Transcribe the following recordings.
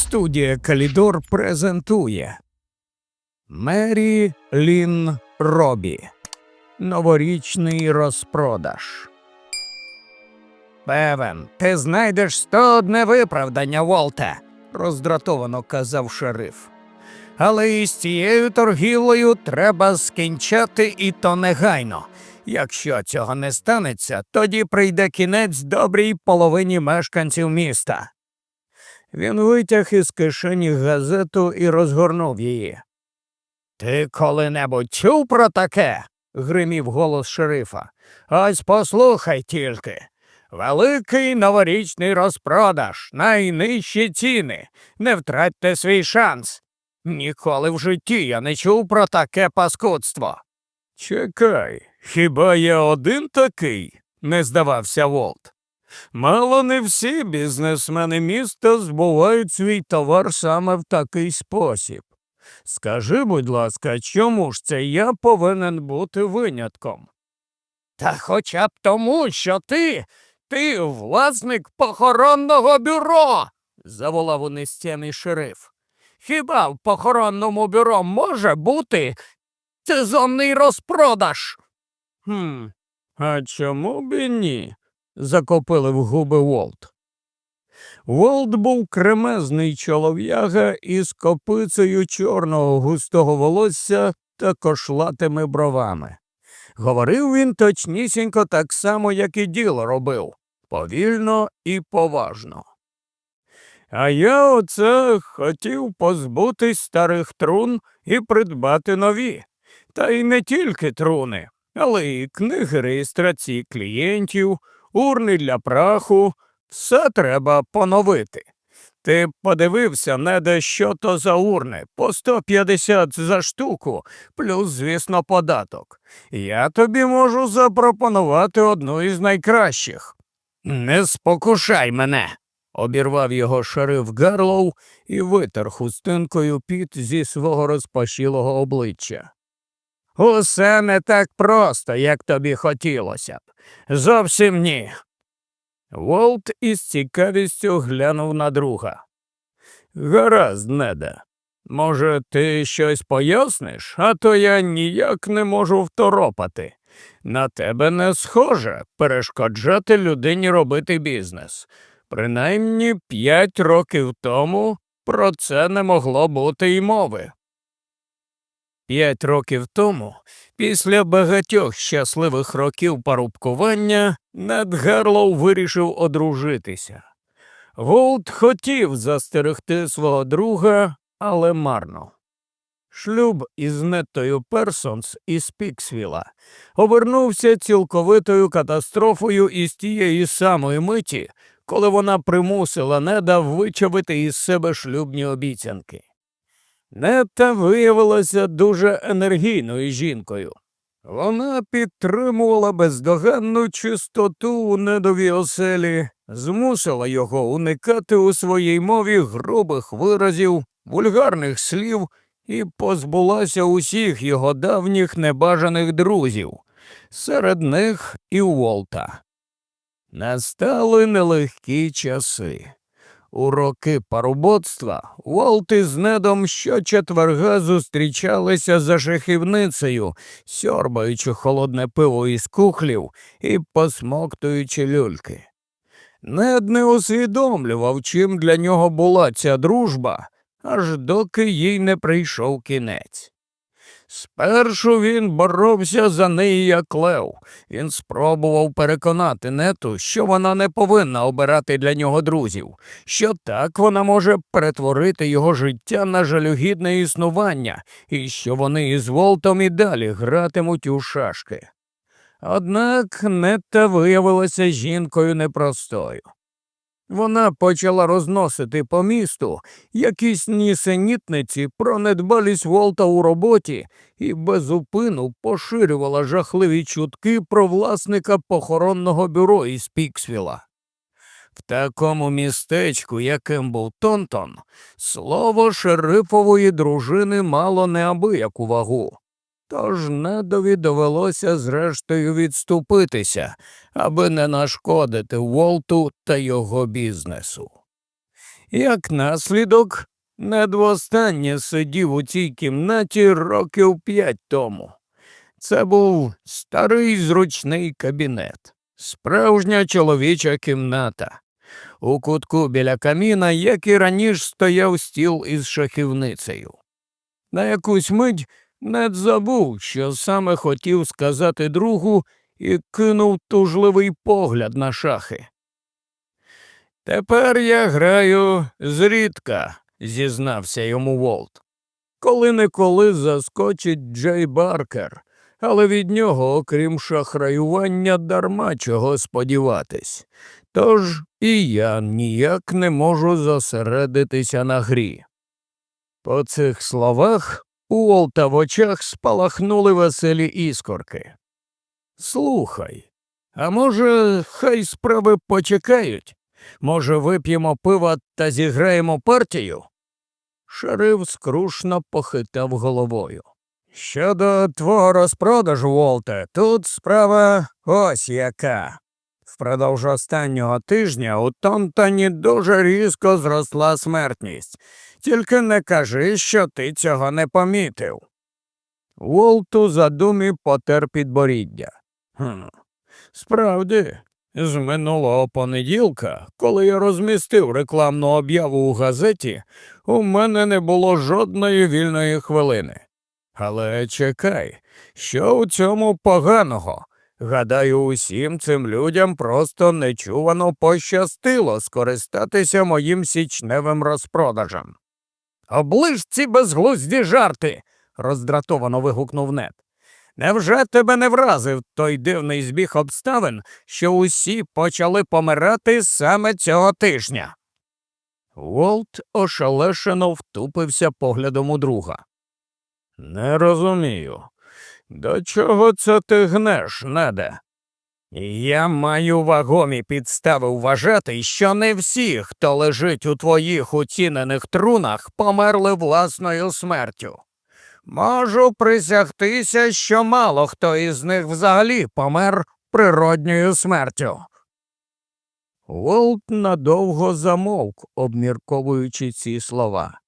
Студія Калідор презентує Мері Лін Робі. Новорічний розпродаж. Певен, ти знайдеш 101 виправдання, Волте, роздратовано казав шериф. Але із цією торгівлею треба скінчати і то негайно. Якщо цього не станеться, тоді прийде кінець добрій половині мешканців міста. Він витяг із кишені газету і розгорнув її. Ти коли-небудь чув про таке? гримів голос шерифа. Ось послухай тільки. Великий новорічний розпродаж, найнижчі ціни. Не втратьте свій шанс. Ніколи в житті я не чув про таке паскудство. Чекай, хіба я один такий? не здавався Волт. Мало не всі бізнесмени міста збувають свій товар саме в такий спосіб. Скажи, будь ласка, чому ж це я повинен бути винятком? Та хоча б тому, що ти, ти власник похоронного бюро, заволав у нестямий шериф. Хіба в похоронному бюро може бути сезонний розпродаж? Хм, а чому б і ні? Закопили в губи Волт. Волт був кремезний чолов'яга із копицею чорного густого волосся та кошлатими бровами. Говорив він точнісінько так само, як і діло робив, повільно і поважно. А я оце хотів позбутись старих трун і придбати нові. Та й не тільки труни, але й книги реєстрації клієнтів, урни для праху, все треба поновити. Ти б подивився, неде що то за урни, по 150 за штуку, плюс, звісно, податок. Я тобі можу запропонувати одну із найкращих. Не спокушай мене, обірвав його шериф Гарлоу і витер хустинкою піт зі свого розпашілого обличчя. Усе не так просто, як тобі хотілося б. Зовсім ні. Волт із цікавістю глянув на друга. Гаразд, неда. Може, ти щось поясниш, а то я ніяк не можу второпати. На тебе не схоже перешкоджати людині робити бізнес. Принаймні п'ять років тому про це не могло бути й мови. П'ять років тому, після багатьох щасливих років парубкування, Нед Гарлоу вирішив одружитися. Голд хотів застерегти свого друга, але марно. Шлюб із Неттою Персонс із Піксвіла обернувся цілковитою катастрофою із тієї самої миті, коли вона примусила неда вичавити із себе шлюбні обіцянки. Нета виявилася дуже енергійною жінкою. Вона підтримувала бездоганну чистоту у недовій оселі, змусила його уникати у своїй мові грубих виразів, вульгарних слів і позбулася усіх його давніх небажаних друзів, серед них і Волта. Настали нелегкі часи. У роки парубоцтва Волт із недом щочетверга зустрічалися за шахівницею, сьорбаючи холодне пиво із кухлів і посмоктуючи люльки. Нед не усвідомлював, чим для нього була ця дружба, аж доки їй не прийшов кінець. Спершу він боровся за неї як лев. Він спробував переконати нету, що вона не повинна обирати для нього друзів, що так вона може перетворити його життя на жалюгідне існування, і що вони із Волтом і далі гратимуть у шашки. Однак нета виявилася жінкою непростою. Вона почала розносити по місту якісь нісенітниці про недбалість Волта у роботі і безупину поширювала жахливі чутки про власника похоронного бюро із Піксвіла. В такому містечку, яким був Тонтон, слово шерифової дружини мало неабияку вагу. Тож недові довелося зрештою відступитися, аби не нашкодити Волту та його бізнесу. Як наслідок, Нед востаннє сидів у цій кімнаті років п'ять тому. Це був старий зручний кабінет, справжня чоловіча кімната. У кутку біля каміна, як і раніше, стояв стіл із шахівницею. На якусь мить Нед забув, що саме хотів сказати другу, і кинув тужливий погляд на шахи. Тепер я граю зрідка, зізнався йому Волт. Коли неколи заскочить Джей Баркер, але від нього, окрім шахраювання, дарма чого сподіватись. Тож і я ніяк не можу зосередитися на грі. По цих словах у Волта в очах спалахнули веселі іскорки. Слухай, а може, хай справи почекають? Може, вип'ємо пива та зіграємо партію? Шериф скрушно похитав головою. Щодо твого розпродажу, Волте, тут справа ось яка. Впродовж останнього тижня у Тонтоні дуже різко зросла смертність. Тільки не кажи, що ти цього не помітив. Волт у задумі потер підборіддя. Хм, справді, з минулого понеділка, коли я розмістив рекламну об'яву у газеті, у мене не було жодної вільної хвилини. Але чекай, що у цьому поганого? Гадаю, усім цим людям просто нечувано пощастило скористатися моїм січневим розпродажем. Оближ ці безглузді жарти. роздратовано вигукнув Нед. Невже тебе не вразив той дивний збіг обставин, що усі почали помирати саме цього тижня? Волт ошелешено втупився поглядом у друга. Не розумію. До чого це ти гнеш, неде? Я маю вагомі підстави вважати, що не всі, хто лежить у твоїх оцінених трунах, померли власною смертю. Можу присягтися, що мало хто із них взагалі помер природньою смертю. Волт надовго замовк, обмірковуючи ці слова.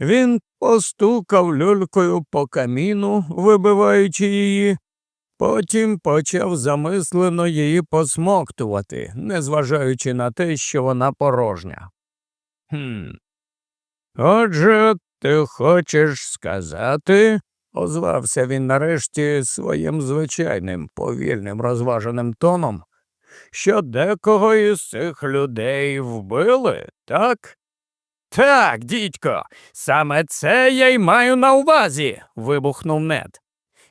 Він постукав люлькою по каміну, вибиваючи її, потім почав замислено її посмоктувати, незважаючи на те, що вона порожня. Хм. Отже, ти хочеш сказати, озвався він нарешті своїм звичайним повільним розваженим тоном, що декого із цих людей вбили, так? Так, дідько, саме це я й маю на увазі. вибухнув нед.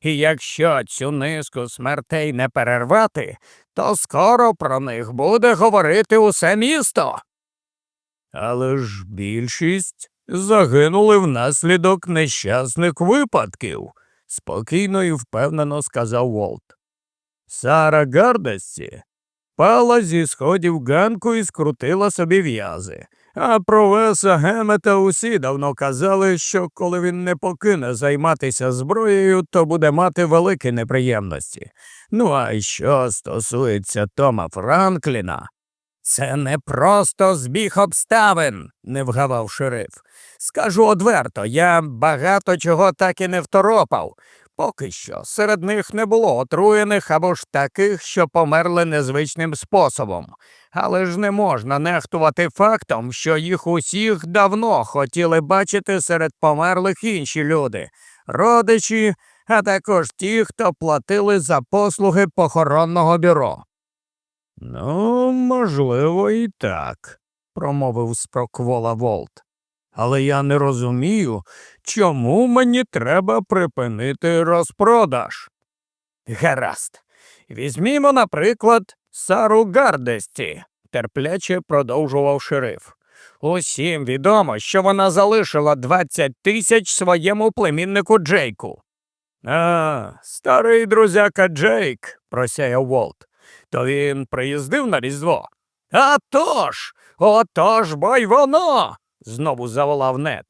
І якщо цю низку смертей не перервати, то скоро про них буде говорити усе місто. Але ж більшість загинули внаслідок нещасних випадків, спокійно і впевнено сказав Волт. Сара Гардесті пала зі сходів ганку і скрутила собі в'язи. А про Веса Гемета усі давно казали, що коли він не покине займатися зброєю, то буде мати великі неприємності. Ну а що стосується Тома Франкліна, це не просто збіг обставин, не вгавав шериф. Скажу одверто, я багато чого так і не второпав. Поки що серед них не було отруєних або ж таких, що померли незвичним способом. Але ж не можна нехтувати фактом, що їх усіх давно хотіли бачити серед померлих інші люди, родичі, а також ті, хто платили за послуги похоронного бюро. Ну, можливо, і так, промовив спроквола Волт. Але я не розумію, чому мені треба припинити розпродаж. Гаразд. Візьмімо, наприклад, Сару Гардесті, терпляче продовжував шериф. Усім відомо, що вона залишила 20 тисяч своєму племіннику Джейку. А, старий друзяка Джейк, просяяв Волт. То він приїздив на Різдво. «А тож! Отож бо воно. знову заволав нед.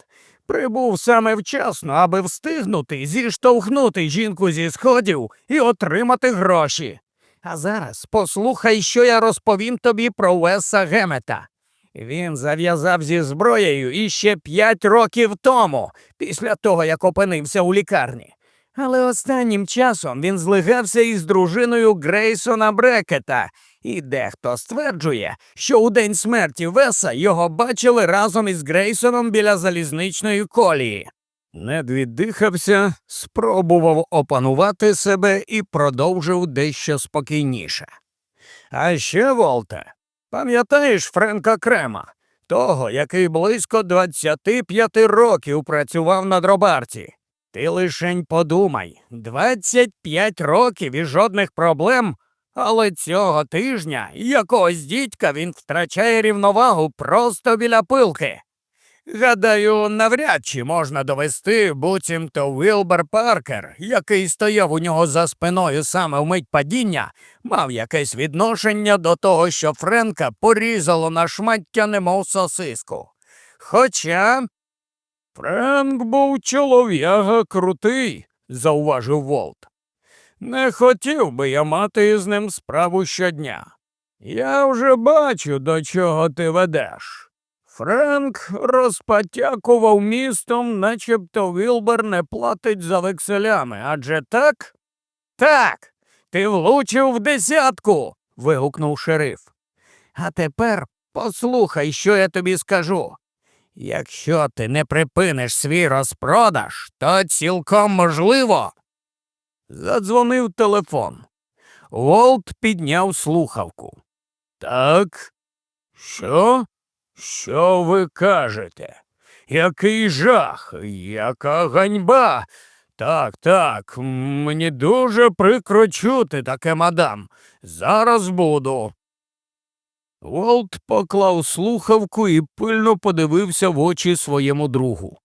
Прибув саме вчасно, аби встигнути зіштовхнути жінку зі сходів і отримати гроші. А зараз послухай, що я розповім тобі про Веса Гемета. Він зав'язав зі зброєю іще п'ять років тому, після того, як опинився у лікарні. Але останнім часом він злигався із дружиною Грейсона Брекета, і дехто стверджує, що у день смерті Веса його бачили разом із Грейсоном біля залізничної колії. Нед віддихався, спробував опанувати себе і продовжив дещо спокійніше. А ще, Волте, пам'ятаєш Френка Крема, того, який близько 25 років працював на дробарці? Ти лишень подумай, 25 років і жодних проблем, але цього тижня якогось дідька він втрачає рівновагу просто біля пилки. Гадаю, навряд чи можна довести буцімто Вілбер Паркер, який стояв у нього за спиною саме в мить падіння, мав якесь відношення до того, що Френка порізало на шмаття немов сосиску. Хоча Френк був чолов'яга крутий, зауважив Волт. Не хотів би я мати із ним справу щодня. Я вже бачу, до чого ти ведеш. Френк розпатякував містом, начебто Вілбер не платить за векселями, адже так? Так, ти влучив в десятку. вигукнув шериф. А тепер послухай, що я тобі скажу. Якщо ти не припиниш свій розпродаж, то цілком можливо. Задзвонив телефон. Волт підняв слухавку. Так, що? Що ви кажете? Який жах, яка ганьба. Так, так, мені дуже прикро чути таке, мадам. Зараз буду. Волт поклав слухавку і пильно подивився в очі своєму другу.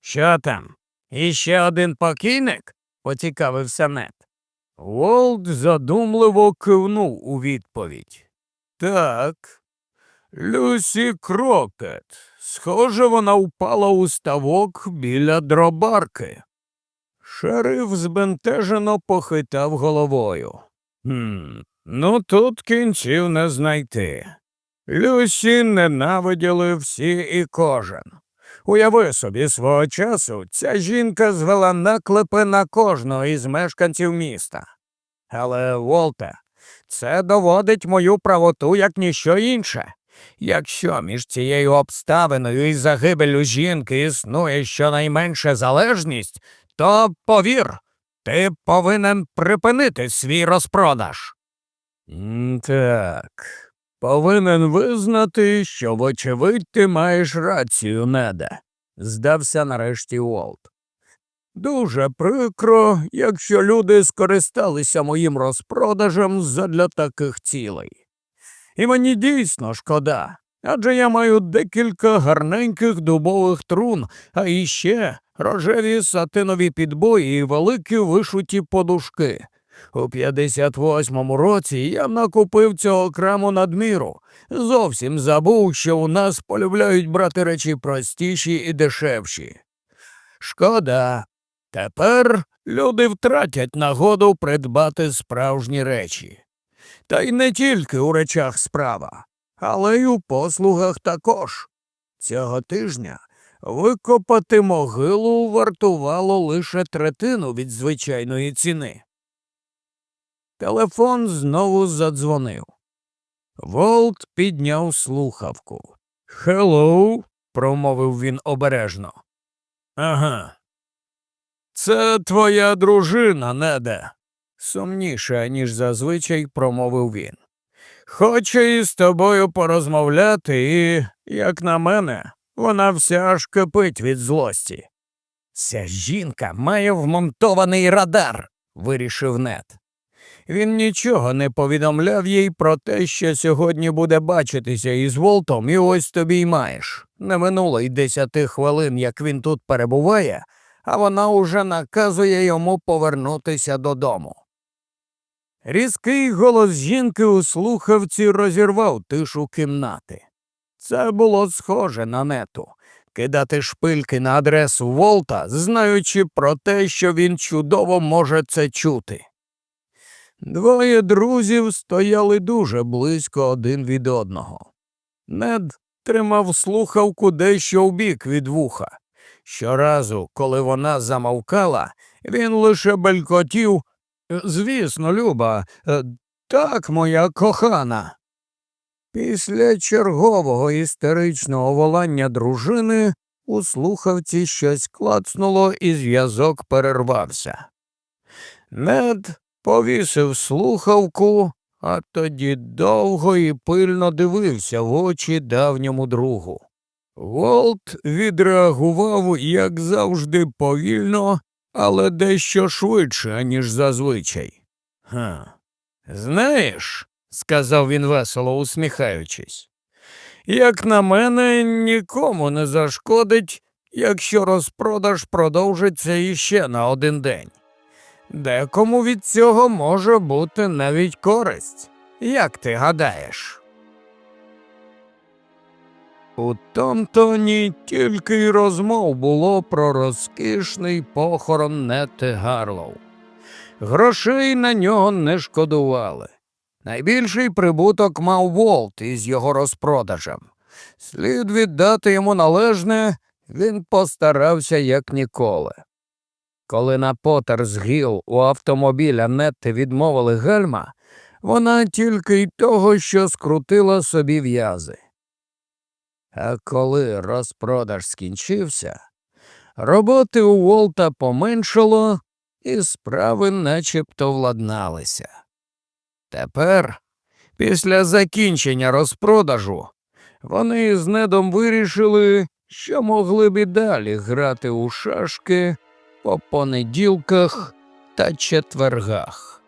Що там? Іще один покійник? поцікавився Нет. Волт задумливо кивнув у відповідь. Так. Люсі Крокет. Схоже, вона впала у ставок біля дробарки. Шериф збентежено похитав головою. «Хм, Ну, тут кінців не знайти. Люсі ненавиділи всі і кожен. Уяви собі свого часу, ця жінка звела наклепи на кожного із мешканців міста. Але, Волте, це доводить мою правоту як ніщо інше. Якщо між цією обставиною і загибелю жінки існує щонайменша залежність, то повір, ти повинен припинити свій розпродаж. Так, повинен визнати, що, вочевидь, ти маєш рацію, неде, здався нарешті Уолт. Дуже прикро, якщо люди скористалися моїм розпродажем задля таких цілей. І мені дійсно шкода, адже я маю декілька гарненьких дубових трун, а іще рожеві сатинові підбої і великі вишуті подушки. У 58-му році я накупив цього краму надміру. Зовсім забув, що у нас полюбляють брати речі простіші і дешевші. Шкода. Тепер люди втратять нагоду придбати справжні речі. Та й не тільки у речах справа, але й у послугах також. Цього тижня викопати могилу вартувало лише третину від звичайної ціни. Телефон знову задзвонив. Волт підняв слухавку. Хеллоу, промовив він обережно. Ага. Це твоя дружина, неде, сумніше, ніж зазвичай промовив він. Хоче із тобою порозмовляти, і, як на мене, вона вся аж кипить від злості. Ця жінка має вмонтований радар, вирішив Нед. Він нічого не повідомляв їй про те, що сьогодні буде бачитися із Волтом, і ось тобі й маєш. Не минуло й десяти хвилин, як він тут перебуває, а вона уже наказує йому повернутися додому. Різкий голос жінки у слухавці розірвав тишу кімнати. Це було схоже на нету кидати шпильки на адресу Волта, знаючи про те, що він чудово може це чути. Двоє друзів стояли дуже близько один від одного. Нед тримав слухавку дещо вбік від вуха. Щоразу, коли вона замовкала, він лише белькотів. Звісно, Люба, е, так, моя кохана. Після чергового істеричного волання дружини у слухавці щось клацнуло і зв'язок перервався. Нед повісив слухавку, а тоді довго і пильно дивився в очі давньому другу. Волт відреагував, як завжди, повільно, але дещо швидше, ніж зазвичай. Ха. Знаєш, сказав він весело усміхаючись, як на мене, нікому не зашкодить, якщо розпродаж продовжиться іще на один день. Декому від цього може бути навіть користь. Як ти гадаєш? У Томтоні тільки й розмов було про розкішний похорон Нети Гарлоу. Грошей на нього не шкодували. Найбільший прибуток мав Волт із його розпродажем. Слід віддати йому належне, він постарався як ніколи. Коли на Поттерс Гіл у автомобіля Нетти відмовили гальма, вона тільки й того, що скрутила собі в'язи. А коли розпродаж скінчився, роботи у Волта поменшало, і справи начебто владналися. Тепер, після закінчення розпродажу, вони з недом вирішили, що могли б і далі грати у шашки по понеділках та четвергах.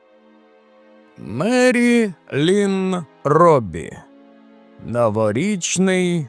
Мері Лін Роббі. Новорічний